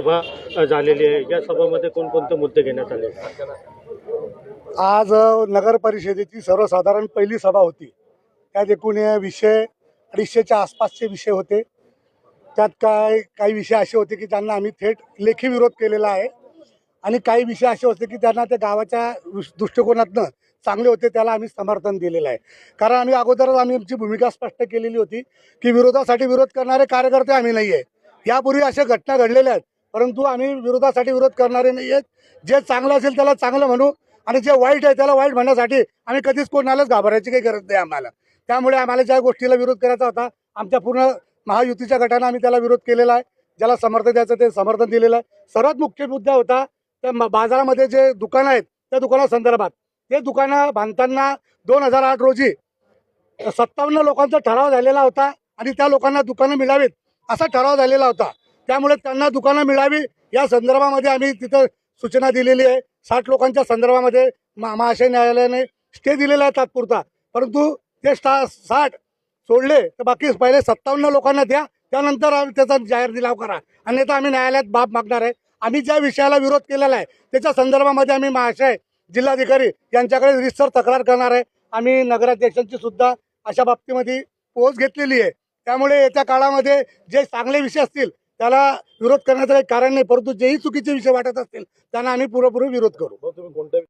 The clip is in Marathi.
सभा झालेली आहे. या सभामध्ये कोणकोणते मुद्दे घेण्यात आले? आज नगर परिषदेची सर्वसाधारण पहिली सभा होती. त्यात एकूण विषय अडीचशेच्या आसपासचे विषय होते. त्यात काय काही विषय असे होते की त्यांना आम्ही थेट लेखी विरोध केलेला आहे. आणि काही विषय असे होते की त्यांना त्या गावाच्या दृष्टिकोनातनं चांगले होते त्याला आम्ही समर्थन दिलेलं आहे. कारण आम्ही अगोदरच आम्ही आमची भूमिका स्पष्ट केलेली होती की विरोधासाठी विरोध करणारे कार्यकर्ते आम्ही नाही आहे यापूर्वी अशा घटना घडलेल्या आहेत. परंतु आम्ही विरोधासाठी विरोध करणारे नाही आहेत जे चांगलं असेल त्याला चांगलं म्हणू आणि जे वाईट आहे त्याला वाईट म्हणण्यासाठी आम्ही कधीच कोणालाच घाबरायची काही गरज नाही आम्हाला. त्यामुळे आम्हाला ज्या गोष्टीला विरोध करायचा होता आमच्या पूर्ण महायुतीच्या गटानं आम्ही त्याला विरोध केलेला आहे. ज्याला समर्थन द्यायचं ते समर्थन दिलेलं आहे. सर्वात मुख्य मुद्दा होता त्या बाजारामध्ये जे दुकानं आहेत त्या दुकानासंदर्भात. ते दुकानं बांधताना दोन हजार आठ रोजी सत्तावन्न लोकांचा ठराव झालेला होता आणि त्या लोकांना दुकानं मिळावीत असा ठराव झालेला होता. त्यामुळे त्यांना दुकानं मिळावी या संदर्भामध्ये आम्ही तिथं सूचना दिलेली आहे. साठ लोकांच्या संदर्भामध्ये मा- महाशय न्यायालयाने स्टे दिलेला आहे तात्पुरता. परंतु ते स्टा साठ सोडले तर बाकी पहिले सत्तावन्न लोकांना द्या त्यानंतर आम्ही त्याचा जाहीर दिलाव करा. अन्यथा आम्ही न्यायालयात बाब मागणार आहे. आम्ही ज्या विषयाला विरोध केलेला आहे त्याच्या संदर्भामध्ये आम्ही महाशय जिल्हाधिकारी यांच्याकडे रिसर तक्रार करणार आहे. आम्ही नगराध्यक्षांची सुद्धा अशा बाबतीमध्ये पोहोच घेतलेली आहे. त्यामुळे येत्या काळामध्ये जे चांगले विषय असतील त्याला विरोध करण्याचं काही कारण नाही परंतु जेही चुकीचे विषय वाटत असतील त्यांना आम्ही पुरेपूर विरोध करू. तुम्ही कोणत्या